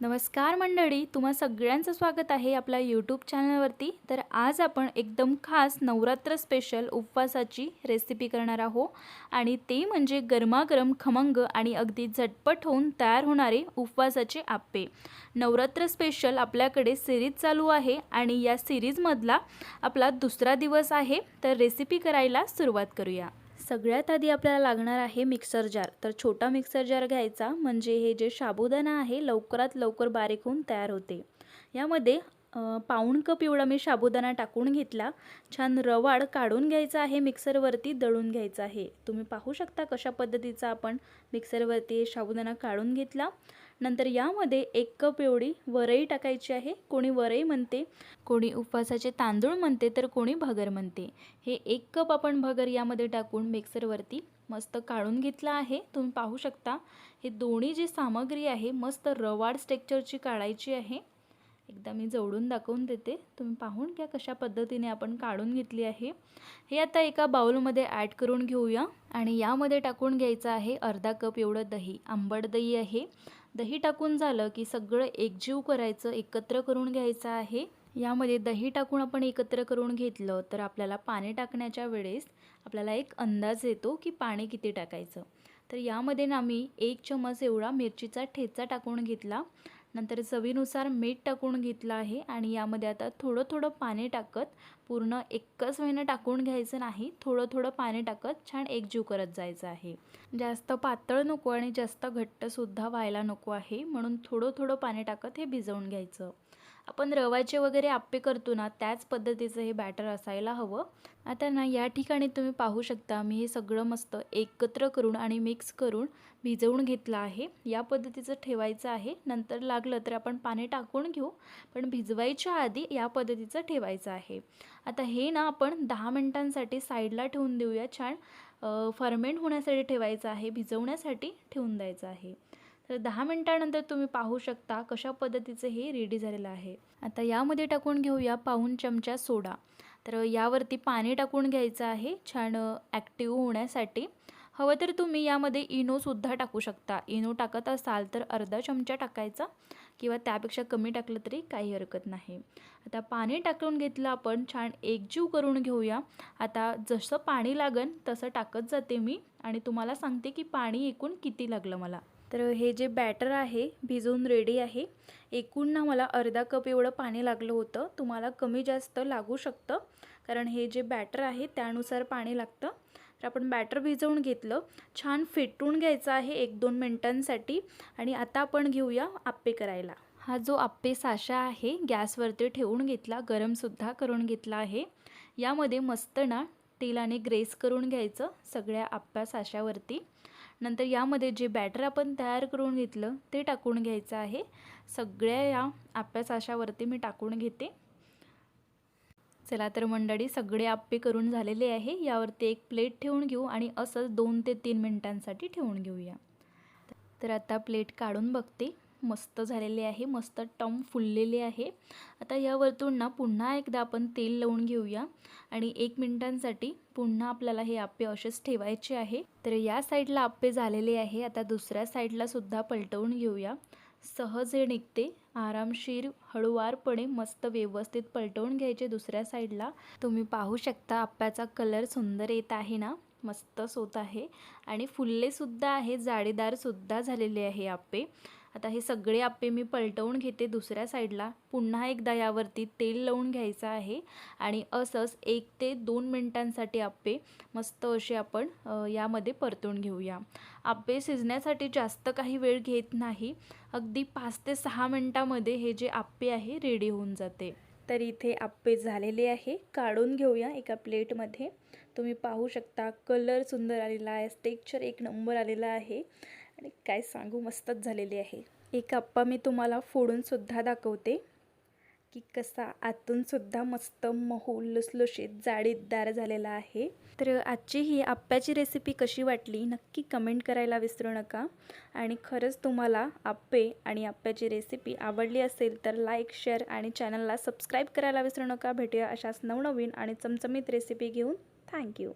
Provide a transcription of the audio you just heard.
नमस्कार मंडळी तुम्हा सगळ्यांचं स्वागत आहे आपल्या यूट्यूब चॅनलवरती तर आज आपण एकदम खास नवरात्र स्पेशल उपवासाची रेसिपी करणार आहोत. आणि ते म्हणजे गरमागरम खमंग आणि अगदी झटपट होऊन तयार होणारे उपवासाचे आप्पे. नवरात्र स्पेशल आपल्याकडे सिरीज चालू आहे आणि या सिरीजमधला आपला दुसरा दिवस आहे. तर रेसिपी करायला सुरुवात करूया. सगळ्यात आधी आपल्याला लागणार आहे मिक्सर जार. तर छोटा मिक्सर जार घ्यायचा म्हणजे हे जे साबुदाणा आहे लवकरात लवकर बारीक होऊन तयार होते. यामध्ये पाऊण कप एवढा मी साबुदाणा टाकून घेतला. छान रवाड काढून घ्यायचा आहे मिक्सरवरती दळून घ्यायचा आहे. तुम्ही पाहू शकता कशा पद्धतीचा आपण मिक्सरवरती साबुदाणा काढून घेतला. नंतर यामध्ये एक कप एवढी वरई टाकायची आहे. कोणी वरई म्हणते कोणी उपवासाचे तांदूळ म्हणते तर कोणी भगर म्हणते. हे एक कप आपण भगर यामध्ये टाकून मिक्सरवरती मस्त काढून घेतला आहे. तुम्ही पाहू शकता हे दोन्ही जी सामग्री आहे मस्त रवाड स्ट्रेक्चरची काढायची आहे. एकदा मी जवळून दाखवून देते. तुम्ही पाहून घ्या कशा पद्धतीने आपण काढून घेतली आहे. हे आता एका बाउलमध्ये ॲड करून घेऊया. आणि यामध्ये टाकून घ्यायचं आहे अर्धा कप एवढं दही. आंबट दही आहे. दही टाकून झालं की सगळं एकजीव करायचं एकत्र करून घ्यायचं आहे. यामध्ये दही टाकून आपण एकत्र करून घेतलं तर आपल्याला पाणी टाकण्याच्या वेळेस आपल्याला एक अंदाज येतो की पाणी किती टाकायचं. तर यामध्ये ना मी एक चमच एवढा मिरचीचा ठेचा टाकून घेतला. नंतर चवीनुसार मीठ टाकून घेतलं आहे आणि यामध्ये आता थोडं थोडं पाणी टाकत पूर्ण एकच महिना टाकून घ्यायचं नाही थोडं थोडं पाणी टाकत छान एकजीव करत जायचं आहे. जास्त पातळ नको आणि जास्त घट्टसुद्धा व्हायला नको आहे म्हणून थोडं थोडं पाणी टाकत हे भिजवून घ्यायचं. आपण रवाचे वगैरे आप्पे करतो ना त्याच पद्धतीचं हे बॅटर असायला हवं. आता ना या ठिकाणी तुम्ही पाहू शकता मी हे सगळं मस्त एकत्र करून आणि मिक्स करून भिजवून घेतलं आहे. या पद्धतीचं ठेवायचं आहे. नंतर लागलं तर आपण पाणी टाकून घेऊ पण भिजवायच्या आधी या पद्धतीचं ठेवायचं आहे. आता हे ना आपण दहा मिनटांसाठी साईडला ठेवून देऊया. छान फर्मेंट होण्यासाठी ठेवायचं आहे भिजवण्यासाठी ठेवून द्यायचं आहे. तर दहा मिनटानंतर तुम्ही पाहू शकता कशा पद्धतीचं हे रेडी झालेलं आहे. आता यामध्ये टाकून घेऊया पाऊन चमचा सोडा. तर यावरती पाणी टाकून घ्यायचं आहे छान ॲक्टिव्ह होण्यासाठी. हवं तर तुम्ही यामध्ये इनोसुद्धा टाकू शकता. इनो टाकत असाल तर अर्धा चमचा टाकायचा किंवा त्यापेक्षा कमी टाकलं तरी काही हरकत नाही. आता पाणी टाकून घेतलं आपण छान एकजीव करून घेऊया. आता जसं पाणी लागन तसं टाकत जाते मी आणि तुम्हाला सांगते की पाणी एकूण किती लागलं मला. तर हे जे बॅटर आहे भिजवून रेडी आहे एकूण ना मला अर्धा कप एवढं पाणी लागलं होतं. तुम्हाला कमी जास्त लागू शकतं कारण हे जे बॅटर आहे त्यानुसार पाणी लागतं. तर आपण बॅटर भिजवून घेतलं. छान फेटून घ्यायचं आहे एक दोन मिनटांसाठी आणि आता आपण घेऊया आप्पे करायला. हा जो आप्पे साशा आहे गॅसवरती ठेवून घेतला गरमसुद्धा करून घेतला आहे. यामध्ये मस्त ना तेलाने ग्रेस करून घ्यायचं सगळ्या आप्प्या साशावरती. नंतर यामध्ये जे बॅटर आपण तयार करून घेतलं ते टाकून घ्यायचं आहे. सगळ्या या आप्प्या साशावरती मी टाकून घेते. चला तर मंडळी सगळे आप्पे करून झालेले आहे. यावरती एक प्लेट ठेवून घेऊ आणि असंच दोन ते तीन मिनटांसाठी ठेवून घेऊया. तर आता प्लेट काढून बघते. मस्त झालेले आहे मस्त टम फुललेले आहे. आता यावरतून ना पुन्हा एकदा आपण तेल लावून घेऊया आणि एक मिनटांसाठी पुन्हा आपल्याला हे आप्पे असेच ठेवायचे आहे. तर या साईडला आप्पे झालेले आहे आता दुसऱ्या साईडलासुद्धा पलटवून घेऊया. सहज हे निघते आरामशीर हळूवारपणे मस्त व्यवस्थित पलटवून घ्यायचे दुसऱ्या साईडला. तुम्ही पाहू शकता आप्प्याचा कलर सुंदर येत आहे ना मस्तच होत आहे. आणि फुल्लेसुद्धा आहे जाळीदारसुद्धा झालेले आहे आप्पे. आता हे सगळे आप्पे मी पलटवून घेते दुसऱ्या साईडला. पुन्हा एकदा यावरती तेल लावून घ्यायचं आहे आणि असंच एक ते दोन मिनटांसाठी आप्पे मस्त असे आपण यामध्ये परतून घेऊया. आप्पे शिजण्यासाठी जास्त काही वेळ घेत नाही. अगदी पाच ते सहा मिनटामध्ये हे जे आप्पे आहे रेडी होऊन जाते. तर इथे आप्पे झालेले आहे. काढून घेऊया एका प्लेटमध्ये. तुम्ही पाहू शकता कलर सुंदर आलेला आहे. टेक्चर एक नंबर आलेला आहे. आणि काय सांगू मस्तच झालेली आहे. एक अप्पा मी तुम्हाला फोडूनसुद्धा दाखवते. की कसा आतूनसुद्धा मस्त मऊ लुसलुशीत जाळीदार झालेला आहे. तर आजची ही आप्प्याची रेसिपी कशी वाटली नक्की कमेंट करायला विसरू नका. आणि खरंच तुम्हाला आप्पे आणि आप्प्याची रेसिपी आवडली असेल तर लाईक शेअर आणि चॅनलला सबस्क्राईब करायला विसरू नका. भेटूया अशाच नवनवीन आणि चमचमीत रेसिपी घेऊन. थँक्यू